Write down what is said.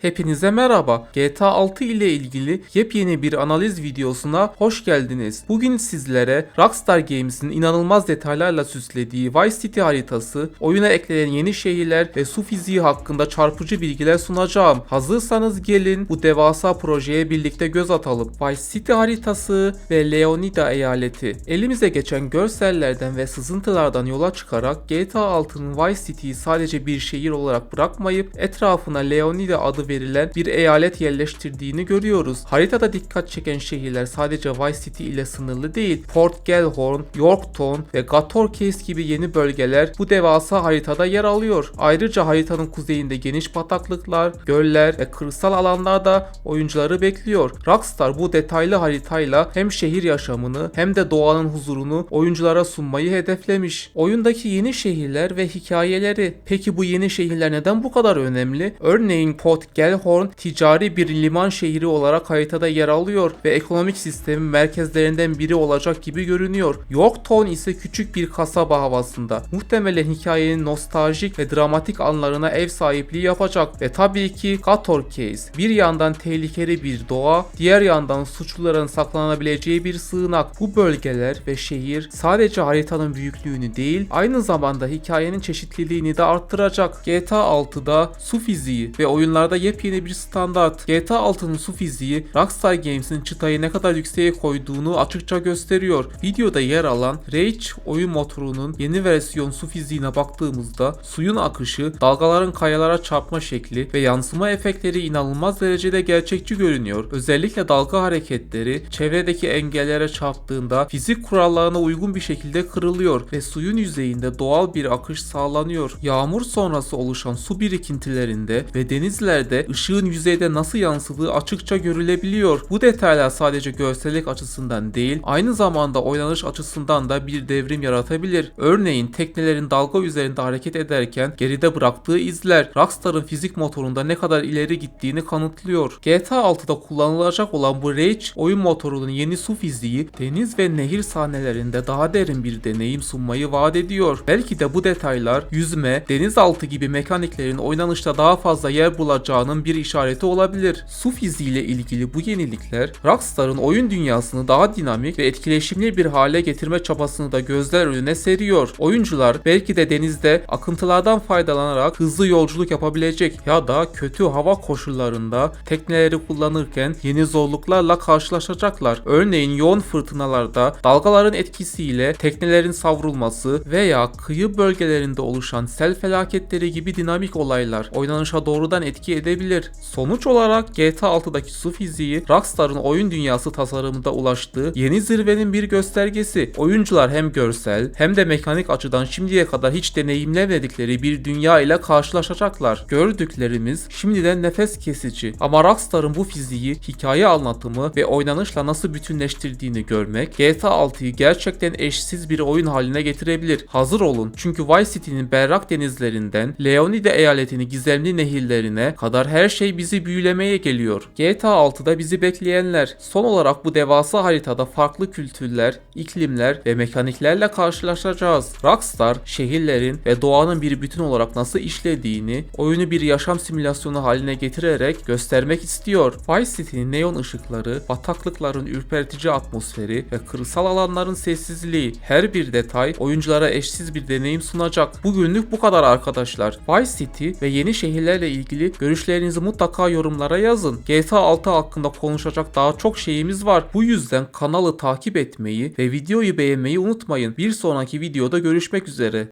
Hepinize merhaba. GTA 6 ile ilgili yepyeni bir analiz videosuna hoş geldiniz. Bugün sizlere Rockstar Games'in inanılmaz detaylarla süslediği Vice City haritası, oyuna eklenen yeni şehirler ve su fiziği hakkında çarpıcı bilgiler sunacağım. Hazırsanız gelin bu devasa projeye birlikte göz atalım. Vice City haritası ve Leonida eyaleti. Elimize geçen görsellerden ve sızıntılardan yola çıkarak GTA 6'nın Vice City'yi sadece bir şehir olarak bırakmayıp etrafına Leonida adı verilen bir eyalet yerleştirdiğini görüyoruz. Haritada dikkat çeken şehirler sadece Vice City ile sınırlı değil. Port Gellhorn, Yorktown ve Gator Case gibi yeni bölgeler bu devasa haritada yer alıyor. Ayrıca haritanın kuzeyinde geniş bataklıklar, göller ve kırsal alanlar da oyuncuları bekliyor. Rockstar bu detaylı haritayla hem şehir yaşamını hem de doğanın huzurunu oyunculara sunmayı hedeflemiş. Oyundaki yeni şehirler ve hikayeleri. Peki bu yeni şehirler neden bu kadar önemli? Örneğin Port Gellhorn ticari bir liman şehri olarak haritada yer alıyor ve ekonomik sistemin merkezlerinden biri olacak gibi görünüyor. Yorktown ise küçük bir kasaba havasında. Muhtemelen hikayenin nostaljik ve dramatik anlarına ev sahipliği yapacak ve tabii ki Gator Case. Bir yandan tehlikeli bir doğa, diğer yandan suçluların saklanabileceği bir sığınak. Bu bölgeler ve şehir sadece haritanın büyüklüğünü değil, aynı zamanda hikayenin çeşitliliğini de arttıracak. GTA 6'da su fiziği ve oyunlarda yepyeni bir standart. GTA 6'nın su fiziği Rockstar Games'in çıtayı ne kadar yükseğe koyduğunu açıkça gösteriyor. Videoda yer alan Rage oyun motorunun yeni versiyon su fiziğine baktığımızda suyun akışı, dalgaların kayalara çarpma şekli ve yansıma efektleri inanılmaz derecede gerçekçi görünüyor. Özellikle dalga hareketleri çevredeki engellere çarptığında fizik kurallarına uygun bir şekilde kırılıyor ve suyun yüzeyinde doğal bir akış sağlanıyor. Yağmur sonrası oluşan su birikintilerinde ve denizlerde ışığın yüzeyde nasıl yansıdığı açıkça görülebiliyor. Bu detaylar sadece görsellik açısından değil, aynı zamanda oynanış açısından da bir devrim yaratabilir. Örneğin teknelerin dalga üzerinde hareket ederken geride bıraktığı izler Rockstar'ın fizik motorunda ne kadar ileri gittiğini kanıtlıyor. GTA 6'da kullanılacak olan bu Rage oyun motorunun yeni su fiziği deniz ve nehir sahnelerinde daha derin bir deneyim sunmayı vaat ediyor. Belki de bu detaylar yüzme, denizaltı gibi mekaniklerin oynanışta daha fazla yer bulacağının bir işareti olabilir. Su fiziğiyle ilgili bu yenilikler Rockstar'ın oyun dünyasını daha dinamik ve etkileşimli bir hale getirme çabasını da gözler önüne seriyor. Oyuncular belki de denizde akıntılardan faydalanarak hızlı yolculuk yapabilecek ya da kötü hava koşullarında tekneleri kullanırken yeni zorluklarla karşılaşacaklar. Örneğin yoğun fırtınalarda dalgaların etkisiyle teknelerin savrulması veya kıyı bölgelerinde oluşan sel felaketleri gibi dinamik olaylar oynanışa doğrudan etki edebilir. Sonuç olarak GTA 6'daki su fiziği Rockstar'ın oyun dünyası tasarımında ulaştığı yeni zirvenin bir göstergesi. Oyuncular hem görsel hem de mekanik açıdan şimdiye kadar hiç deneyimlemedikleri bir dünya ile karşılaşacaklar. Gördüklerimiz şimdiden nefes kesici ama Rockstar'ın bu fiziği, hikaye anlatımı ve oynanışla nasıl bütünleştirdiğini görmek GTA 6'yı gerçekten eşsiz bir oyun haline getirebilir. Hazır olun çünkü Vice City'nin berrak denizlerinden Leonida eyaletini gizemli nehirlerine kadar her şey bizi büyülemeye geliyor. GTA 6'da bizi bekleyenler. Son olarak bu devasa haritada farklı kültürler, iklimler ve mekaniklerle karşılaşacağız. Rockstar şehirlerin ve doğanın bir bütün olarak nasıl işlediğini oyunu bir yaşam simülasyonu haline getirerek göstermek istiyor. Vice City'nin neon ışıkları, bataklıkların ürpertici atmosferi ve kırsal alanların sessizliği her bir detay oyunculara eşsiz bir deneyim sunacak. Bugünlük bu kadar arkadaşlar. Vice City ve yeni şehirlerle ilgili görüşlerinizi mutlaka yorumlara yazın. GTA 6 hakkında konuşacak daha çok şeyimiz var. Bu yüzden kanalı takip etmeyi ve videoyu beğenmeyi unutmayın. Bir sonraki videoda görüşmek üzere.